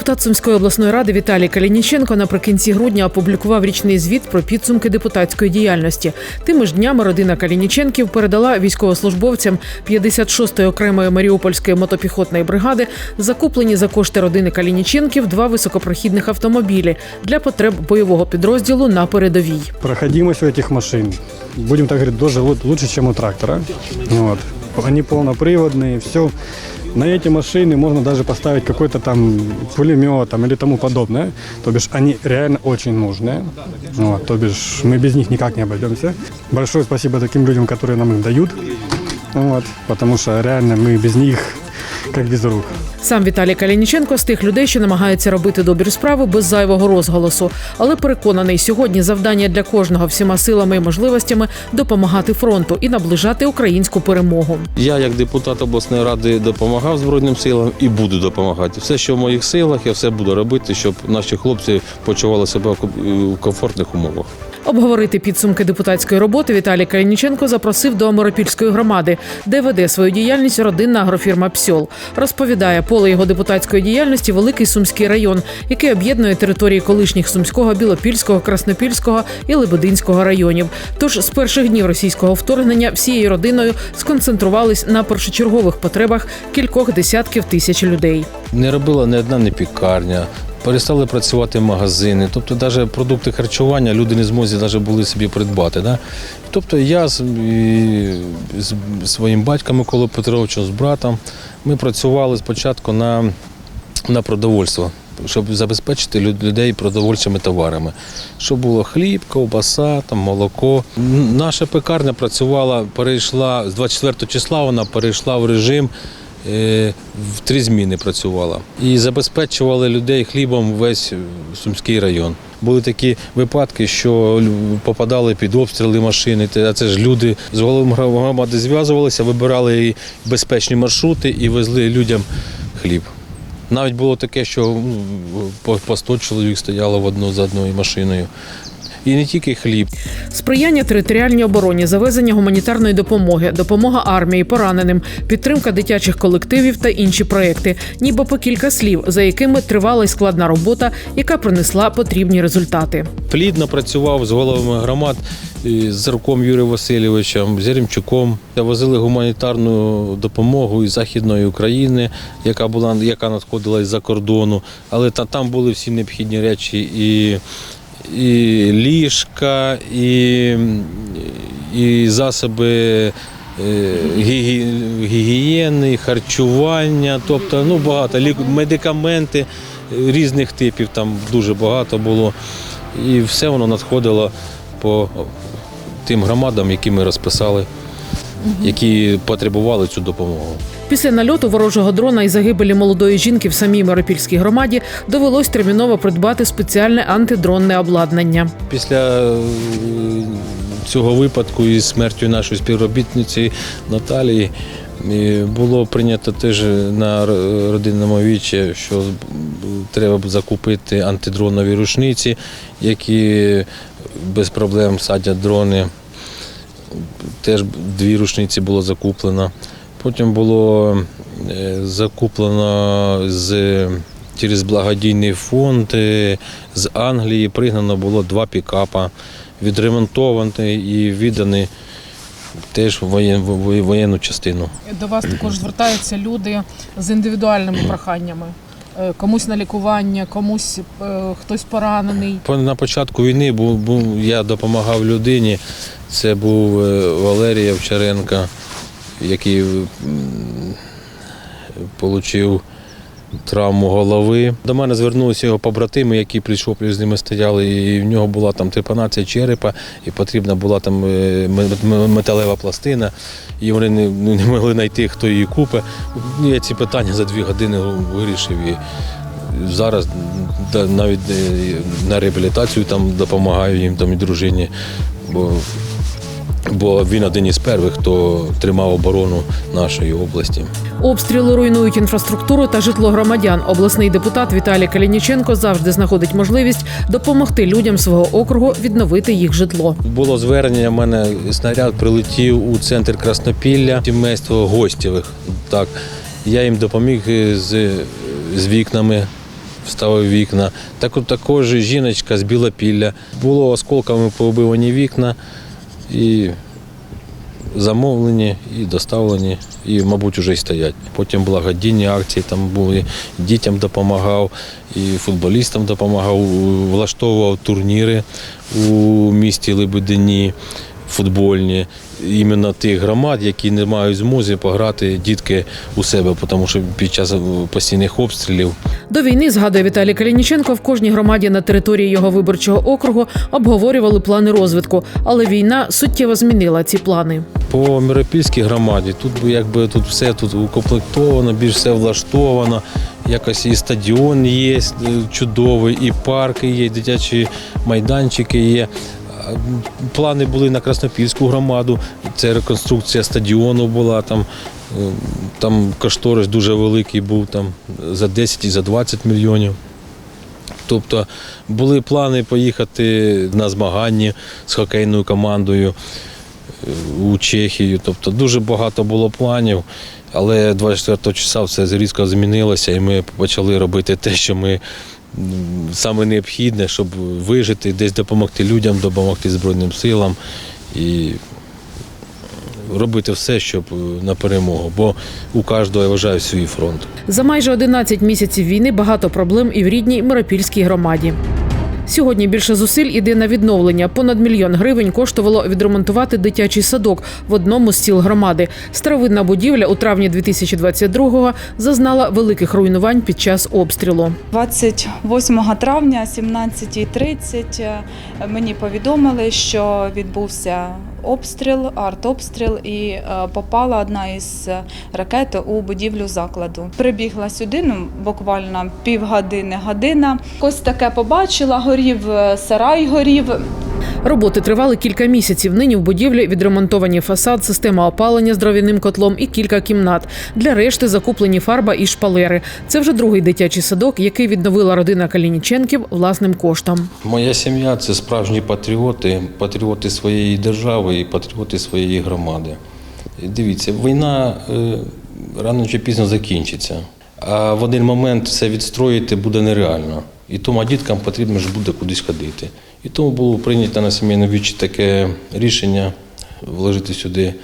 Депутат Сумської обласної ради Віталій Калініченко наприкінці грудня опублікував річний звіт про підсумки депутатської діяльності. Тими ж днями родина Калініченків передала військовослужбовцям 56-ї окремої маріупольської мотопіхотної бригади закуплені за кошти родини Калініченків два високопрохідних автомобілі для потреб бойового підрозділу на передовій. Проходимость у этих машин, будем так говорить, даже лу- лучше, чем у трактора. Вот Они полноприводные, все. На эти машины можно даже поставить какой-то там пулемет там, или тому подобное. То бишь они реально очень нужные. Вот. То бишь мы без них никак не обойдемся. Большое спасибо таким людям, которые нам их дают. Вот. Потому что реально мы без них как без рук. Сам Віталій Калініченко з тих людей, що намагаються робити добрі справи без зайвого розголосу, але переконаний, сьогодні завдання для кожного всіма силами і можливостями допомагати фронту і наближати українську перемогу. Я, як депутат обласної ради, допомагав Збройним силам і буду допомагати. Все, що в моїх силах, я все буду робити, щоб наші хлопці почували себе в комфортних умовах. Обговорити підсумки депутатської роботи Віталій Калініченко запросив до Аморопільської громади, де веде свою діяльність родинна агрофірма Псьол. Розповідає, поле його депутатської діяльності великий сумський район, який об'єднує території колишніх сумського, білопільського, краснопільського і лебединського районів. Тож з перших днів російського вторгнення всією родиною сконцентрувались на першочергових потребах кількох десятків тисяч людей. Не робила ні одна не пікарня. Перестали працювати магазини, тобто навіть продукти харчування люди не змозі навіть були собі придбати. Да? Тобто я з, і, з своїм батьком Миколою Петровичем, з братом, ми працювали спочатку на, на продовольство, щоб забезпечити людей продовольчими товарами. Щоб було хліб, ковбаса, там, молоко. Наша пекарня працювала, перейшла з 24 числа, вона перейшла в режим в три зміни працювала і забезпечували людей хлібом весь е, Сумський район. Були такі випадки, що попадали під обстріли машини. А це ж люди з головами громади зв'язувалися, вибирали безпечні маршрути і везли людям хліб. Навіть було таке, що ну, по 100 чоловік стояло в одну за одною машиною. І не тільки хліб. Сприяння територіальній обороні, завезення гуманітарної допомоги, допомога армії, пораненим, підтримка дитячих колективів та інші проекти, ніби по кілька слів, за якими тривала й складна робота, яка принесла потрібні результати. Плідно працював з головами громад, з Зарком Юрієм Васильовичем, з Яремчуком. Возили гуманітарну допомогу із Західної України, яка була яка надходила із-за кордону. Але та, там були всі необхідні речі і, і ліжка, і, і засоби. е, Гігієни, харчування, тобто ну багато медикаменти різних типів, там дуже багато було. І все воно надходило по тим громадам, які ми розписали, які потребували цю допомогу. Після нальоту ворожого дрона і загибелі молодої жінки в самій Миропільській громаді довелось терміново придбати спеціальне антидронне обладнання. Після е, цього випадку із смертю нашої співробітниці Наталії е, було прийнято теж на родинному вічі, що треба закупити антидронові рушниці, які без проблем садять дрони. Теж дві рушниці було закуплено. Потім було е, закуплено з, через благодійний фонд е, з Англії пригнано було два пікапа, відремонтовані і віддані теж воєнну частину. До вас також звертаються люди з індивідуальними проханнями. Е, Комусь на лікування, комусь хтось поранений. По- На початку війни був, був, я допомагав людині. Це був Валерій Овчаренко, який отримав травму голови. До мене звернулися його побратими, які прийшов, з ними стояли, і в нього була там трепанація черепа, і потрібна була там е, ме- ме- металева пластина, і вони не, не могли знайти, хто її купить. Ну, Я ці питання за дві години вирішив. І Зараз навіть е, на реабілітацію там допомагаю їм там і дружині, бо, бо він один із перших, хто тримав оборону нашої області. Обстріли руйнують інфраструктуру та житло громадян. Обласний депутат Віталій Калініченко завжди знаходить можливість допомогти людям свого округу відновити їх житло. Було звернення, в мене снаряд прилетів у центр Краснопілля, сімейство гостєвих. Так, я їм допоміг з, з вікнами ставив вікна. Так, також жіночка з Білопілля. Було осколками повибивані вікна і замовлені, і доставлені, і, мабуть, вже й стоять. Потім благодійні акції там були, дітям допомагав, і футболістам допомагав, влаштовував турніри у місті Лебедині футбольні, іменно тих громад, які не мають змоги пограти дітки у себе, тому що під час постійних обстрілів До війни, згадує Віталій Калініченко, в кожній громаді на території його виборчого округу обговорювали плани розвитку, але війна суттєво змінила ці плани. По Миропільській громаді тут якби тут все тут укомплектовано, більш все влаштовано. Якось і стадіон є е, чудовий, і парки є, і дитячі майданчики є. Плани були на Краснопільську громаду. Це реконструкція стадіону була там. е, Там кошторис дуже великий був там за 10 і за 20 мільйонів. Тобто були плани поїхати на змагання з хокейною командою у Чехію. Тобто дуже багато було планів, але 24 числа все різко змінилося, і ми почали робити те, що ми саме необхідне, щоб вижити, десь допомогти людям, допомогти Збройним силам і робити все, щоб е, на перемогу. Бо у кожного, я вважаю, свій фронт. За майже 11 місяців війни багато проблем і в рідній Миропільській громаді. Сьогодні більше зусиль іде на відновлення. Понад мільйон гривень коштувало відремонтувати дитячий садок в одному з сіл громади. Старовинна будівля у травні 2022-го зазнала великих руйнувань під час обстрілу. 28 травня, 17.30 е, мені повідомили, що відбувся обстріл, артобстріл, і е, попала одна із ракет у будівлю закладу. Прибігла сюди, ну буквально півгодини, година. Ось таке побачила, горів е, сарай, горів. Роботи тривали кілька місяців. Нині в будівлі відремонтовані фасад, система опалення з дров'яним котлом і кілька кімнат. Для решти закуплені фарба і шпалери. Це вже другий дитячий садок, який відновила родина Калініченків власним коштом. Моя сім'я це справжні патріоти, патріоти своєї держави і патріоти своєї громади. Дивіться, війна е, рано чи пізно закінчиться, а в один момент все відстроїти буде нереально. І тому діткам потрібно ж буде кудись ходити. І тому було прийнято на сімейному вічі таке рішення вложити сюди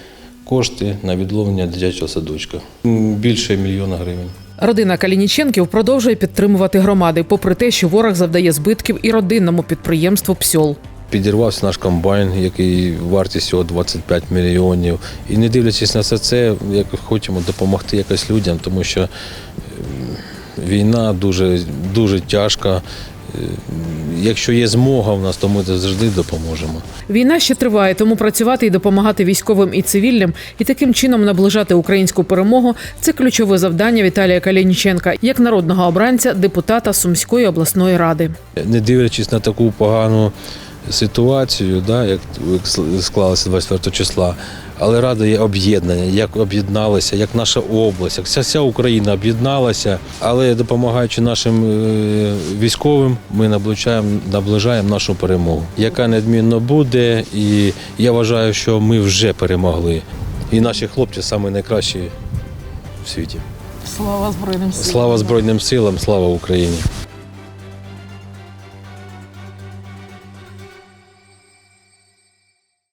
кошти на відновлення дитячого садочка. Більше мільйона гривень. Родина Калініченків продовжує підтримувати громади, попри те, що ворог завдає збитків і родинному підприємству Псьол. Підірвався наш комбайн, який вартість його 25 мільйонів. І не дивлячись на все це, як хочемо допомогти якось людям, тому що ем, війна дуже, дуже тяжка. Якщо є змога в нас, то ми завжди допоможемо. Війна ще триває, тому працювати і допомагати військовим і цивільним, і таким чином наближати українську перемогу це ключове завдання Віталія Калініченка як народного обранця, депутата Сумської обласної ради. Не дивлячись на таку погану ситуацію, да, як склалася 24 числа, але рада є об'єднання, як об'єдналися, як наша область, як вся, вся Україна об'єдналася. Але допомагаючи нашим е, військовим, ми наближаємо, наближаємо нашу перемогу, яка неодмінно буде. І я вважаю, що ми вже перемогли. І наші хлопці найкращі в світі. Слава збройним силам! Слава Збройним силам, слава Україні!